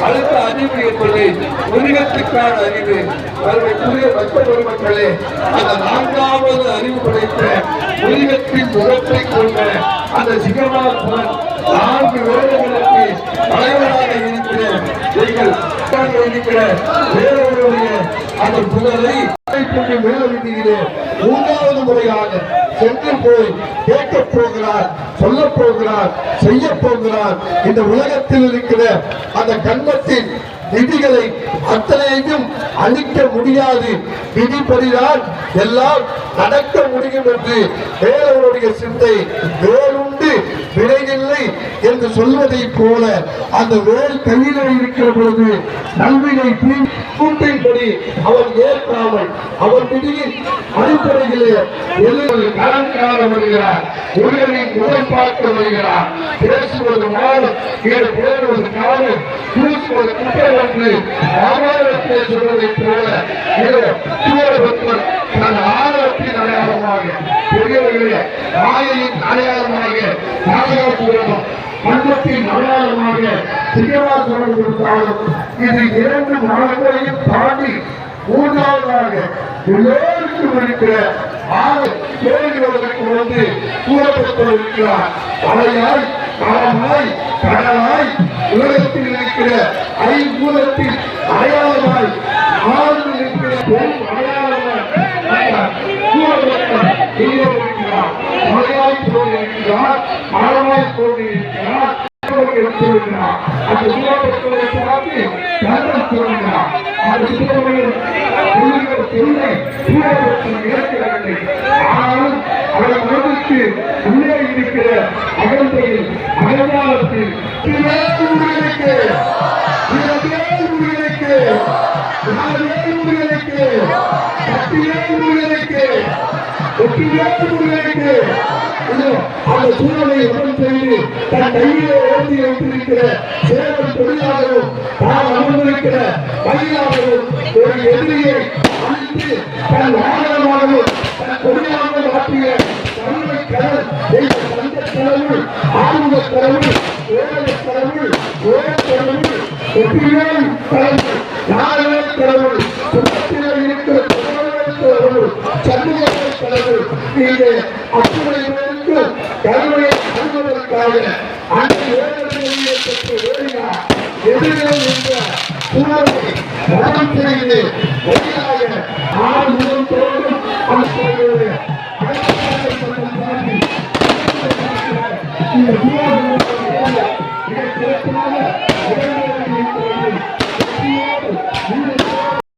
அடுத்த அறிவு என்பது மிருகத்துக்கான அறிவு. அதற்குரிய மற்ற பெருமக்களே அந்த நான்காவது அறிவு படைத்த மிருகத்தின் முகத்தை கொண்ட அந்த சிங்கமாசுவன் நான்கு வேலைகளுக்கு தலைவராக இருக்கிற நீங்கள் இருக்கிற வேறொருடைய அந்த புகழை கொண்டு மேலவிதியிலே மூன்றாவது முறையாக சென்று போய் கேட்கப் போகிறார் சொல்ல போகிறார் செய்ய போகிறார். இந்த உலகத்தில் இருக்கிற அந்த கண்மத்தின் நிதிகளை அத்தனையும் அழிக்க முடியாது. விதிப்படிதான் எல்லாம் நடக்க முடியும் என்று வேறவருடைய சிந்தை வேலுண்டு விரைவில்லை என்று சொல்வதை போல அந்த வேல் கையிலே இருக்கிற பொழுது நல்வினை கூட்டின்படி அவன் ஏற்காமல் அவன் விதியின் அடிப்படையிலே எதிர்ப்பு கலங்கார வருகிறார் முருகனின் முகம் பார்க்க வருகிறார் பேசுவது மாறும் கீழே போடுவது காலம் பூசுவது குப்பை என்று ஆதாரத்தை சொல்வதை போல தன் ஆதாரத்தின் அடையாளமாக பெரியவர்களே மாயையின் அடையாளமாக பாதுகாப்பு மன்றத்தின் அடையாளமாக சிங்கவாசனம் கொடுத்தாலும் இது இரண்டு மாதங்களையும் தாண்டி மூன்றாவதாக எல்லோருக்கும் இருக்கிற ஆறு கேள்விகளுக்கு வந்து கூறப்பட்டிருக்கிறார் மலையாய் மரமாய் கடலாய் உலகத்தில் இருக்கிற ஐம்பூலத்தின் அடையாளமாய் ஆறு இருக்கிற பெரும் அடையாளமாய் கூறப்பட்டார் இருக்கிறார் மலையாய் போயிருக்கிறார் மரமாய் போயிருக்கிறார் இருக்கிறார் அந்த சூழப்பட்டதை பார்த்து தர்மம் சொல்கிறார் அந்த சூழலில் புள்ளிகள் இறக்கவில்லை ஆனாலும் அவர் மனதிற்கு உள்ளே இருக்கிற அகந்தையில் அகங்காரத்தில் அந்த சூழலை உடல் செய்து தன் கையிலே ஓட்டி வைத்திருக்கிற தான் அமர்ந்திருக்கிற ஒரு எதிரியை அழித்து தன் வாகனமாகவும் தன் கொடியாக மாற்றிய கருணை கடல் தெய்வ தந்த கடவுள் ஆர்வ கடவுள் ஓரக கடவுள் ஓர கடவுள் ஒட்டியால் கடவுள் நாரக கடவுள் சுத்தத்திலே இருக்கிற கடவுள் சண்முக கடவுள் இங்கே அத்துணையினருக்கு கருணையை அனுபவதற்காக அந்த வேதனையை பெற்று ஓடினார் எதிரே என்ற சூழலை மரணம் செய்து வழியாக ஆறு முதல் தோன்றும் அந்த இந்த சூழலை